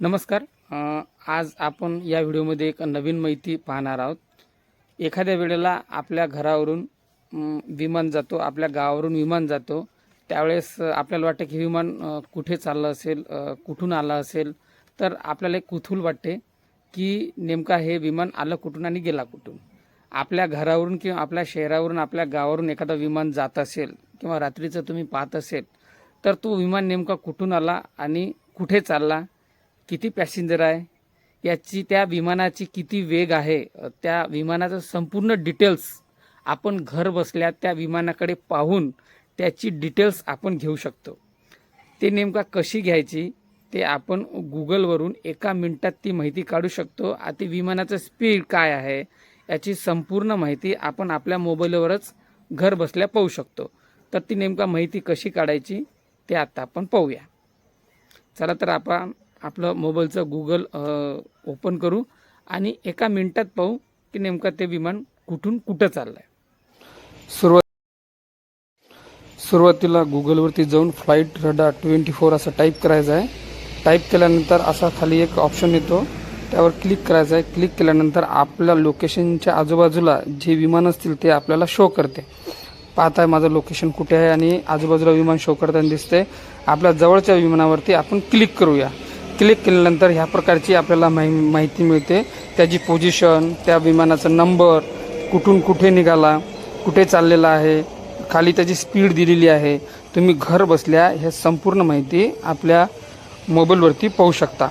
नमस्कार. आज आपण या व्हिडिओमध्ये एक नवीन माहिती पाहणार आहोत. एखाद्या वेळेला आपल्या घरावरून विमान जातो आपल्या गावावरून विमान जातो त्यावेळेस आपल्याला वाटतं की विमान कुठे चाललं असेल कुठून आलं असेल तर आपल्याला एक कुथूल वाटते की नेमका हे विमान आलं कुठून आणि गेला कुठून. आपल्या घरावरून किंवा आपल्या शहरावरून आपल्या गावावरून एखादा विमान जात असेल किंवा रात्रीचं तुम्ही पाहत असेल तर तो विमान नेमका कुठून आला आणि कुठे चालला किती पॅसेंजर आहे याची त्या विमानाची किती वेग आहे त्या विमानाचं संपूर्ण डिटेल्स आपण घर बसल्या त्या विमानाकडे पाहून त्याची डिटेल्स आपण घेऊ शकतो. ते नेमका कशी घ्यायची ते आपण गुगलवरून एका मिनटात ती माहिती काढू शकतो. आता विमानाचं स्पीड काय आहे याची संपूर्ण माहिती आपण आपल्या मोबाईलवरच घर बसल्या पाहू शकतो. तर ती नेमका माहिती कशी काढायची ते आता आपण पाहूया. चला तर आपण आपलं मोबाईलचं गुगल ओपन करू आणि एका मिनिटात पाहू की नेमकं ते विमान कुठून कुठं चाललं आहे सुरुवात सुरुवातीला गुगलवरती जाऊन फ्लाईट रडा ट्वेंटी फोर असं टाईप करायचं आहे. टाईप केल्यानंतर असा खाली एक ऑप्शन येतो. त्यावर क्लिक करायचं आहे. क्लिक केल्यानंतर आपल्या लोकेशनच्या आजूबाजूला जे विमान असतील ते आपल्याला शो करते. पाहताय माझं लोकेशन कुठे आहे आणि आजूबाजूला विमान शो करताना दिसते आपल्या जवळच्या विमानावरती आपण क्लिक करूया. क्लिक केल्यानंतर ह्या प्रकारची आपल्याला माहि माहिती मिळते. त्याची पोझिशन त्या विमानाचा नंबर कुठून कुठे निघाला कुठे चाललेला आहे खाली त्याची स्पीड दिलेली आहे. तुम्ही घर बसल्या हे संपूर्ण माहिती आपल्या मोबाईलवरती पाहू शकता.